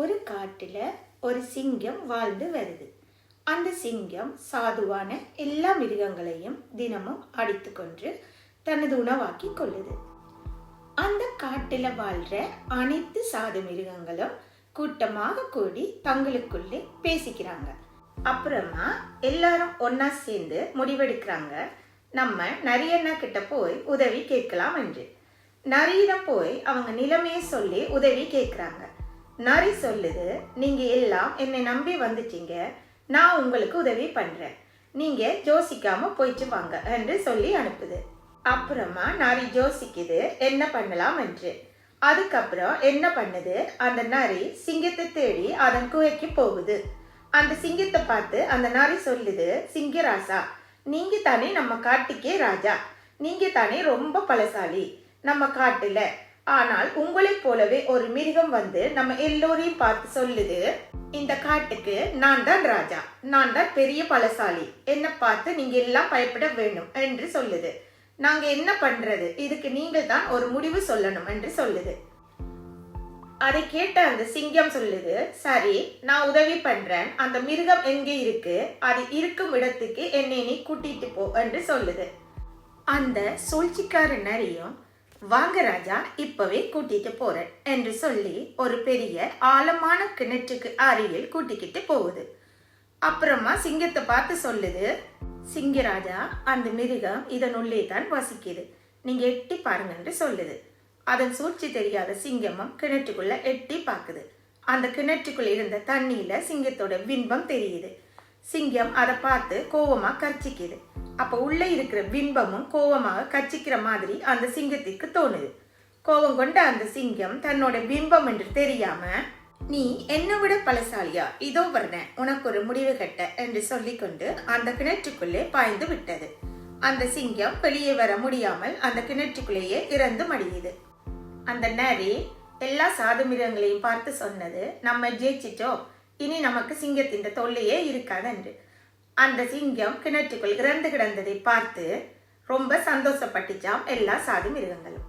ஒரு காட்டில் ஒரு சிங்கம் வாழ்ந்து வருது. அந்த சிங்கம் சாதுவான எல்லா மிருகங்களையும் தினமும் அடித்து கொன்று தனது உணவாக்கி கொள்ளுது. அந்த காட்டில் வாழ்ற அனைத்து சாது மிருகங்களும் கூட்டமாக கூடி தங்களுக்குள்ளே பேசிக்கிறாங்க. அப்புறமா எல்லாரும் ஒன்னா சேர்ந்து முடிவெடுக்கிறாங்க. நம்ம நரியண்ணா கிட்ட போய் உதவி கேட்கலாம் என்று. நரியிடம் போய் அவங்க நிலைமையை சொல்லி உதவி கேட்குறாங்க. நரி சொல்லுது நீங்கள் எல்லாம் என்னை நம்பி வந்துட்டீங்க. நான் உங்களுக்கு உதவி பண்ணுறேன் நீங்கள் ஜோசிக்காமல் போயிட்டு வாங்க என்று சொல்லி அனுப்புது. அப்புறமா நரி ஜோசிக்குது என்ன பண்ணலாம்? என்று. அதுக்கப்புறம் என்ன பண்ணுது? அந்த நரி சிங்கத்தை தேடி அதன் குகைக்கு போகுது. அந்த சிங்கத்தை பார்த்து அந்த நரி சொல்லுது சிங்கராசா நீங்க தானே நம்ம காட்டுக்கே ராஜா. நீங்க தானே ரொம்ப பலசாலி. நம்ம காட்டுல ஆனால் உங்களைப் போலவே ஒரு மிருகம் வந்து நம்ம எல்லோரையும் பார்த்து சொல்லுது இந்த காட்டுக்கு நான் தான் ராஜா நான் தான் பெரிய பலசாலி என்ன பார்த்து நீங்க எல்லாம் பயப்பட வேண்டும் என்று சொல்லுது. நாங்க என்ன பண்றது? இதுக்கு நீங்கள் தான் ஒரு முடிவு சொல்லணும் என்று சொல்லுது. அதை கேட்ட அந்த சிங்கம் சொல்லுது சரி நான் உதவி பண்றேன். அந்த மிருகம் எங்கே இருக்கு? அது இருக்கும் இடத்துக்கு என்னை நீ கூட்டிட்டு போ என்று சொல்லுது. அந்த சூழ்ச்சிக்கார நரியும் வாங்க ராஜா இப்பவே கூட்டிட்டு போறேன் என்று சொல்லி ஒரு பெரிய ஆழமான கிணற்றுக்கு அருகில் கூட்டிக்கிட்டு போகுது. அப்புறமா சிங்கத்தை பார்த்து சொல்லுது சிங்கராஜா அந்த மிருகம் இதனுள்ளே தான் வசிக்குது. நீங்க எட்டி பாருங்கன்னு சொல்லுது. அதன் சூழ்ச்சி தெரியாத சிங்கமும் கிணற்றுக்குள்ள எட்டி பார்க்குது. அந்த கிணற்றுக்குள்ள இருந்த தண்ணியில சிங்கத்தோட பின்பம் தெரியுது. சிங்கம் அதை பார்த்து கோவமா கர்ச்சிக்குது. அப்போ உள்ளே இருக்கிற பிம்பமும் கோவமாக கச்சிக்கிற மாதிரி அந்த சிங்கத்திற்கு தோணுது. கோவம் கொண்ட அந்த சிங்கம் தன்னோட பிம்பம் என்று தெரியாம நீ என்னை விட பலசாலியா இதோ வர்றேன். உனக்கு ஒரு முடிவு கட்ட என்று சொல்லிக்கொண்டு அந்த கிணற்றுக்குள்ளே பாய்ந்து விட்டது. அந்த சிங்கம் வெளியே வர முடியாமல் அந்த கிணற்றுக்குள்ளேயே இறந்து மடியுது அந்த நரி எல்லா சாது மிருகங்களையும் பார்த்து சொன்னது நம்ம ஜெயிச்சிட்டோம். இனி நமக்கு சிங்கத்தின் தொல்லையே இருக்காது என்று அந்த சிங்கம் கிணற்றுக்குள் கிடந்து கிடந்ததை பார்த்து ரொம்ப சந்தோஷப்பட்டுச்சாம் எல்லா சாதி மிருகங்களும்.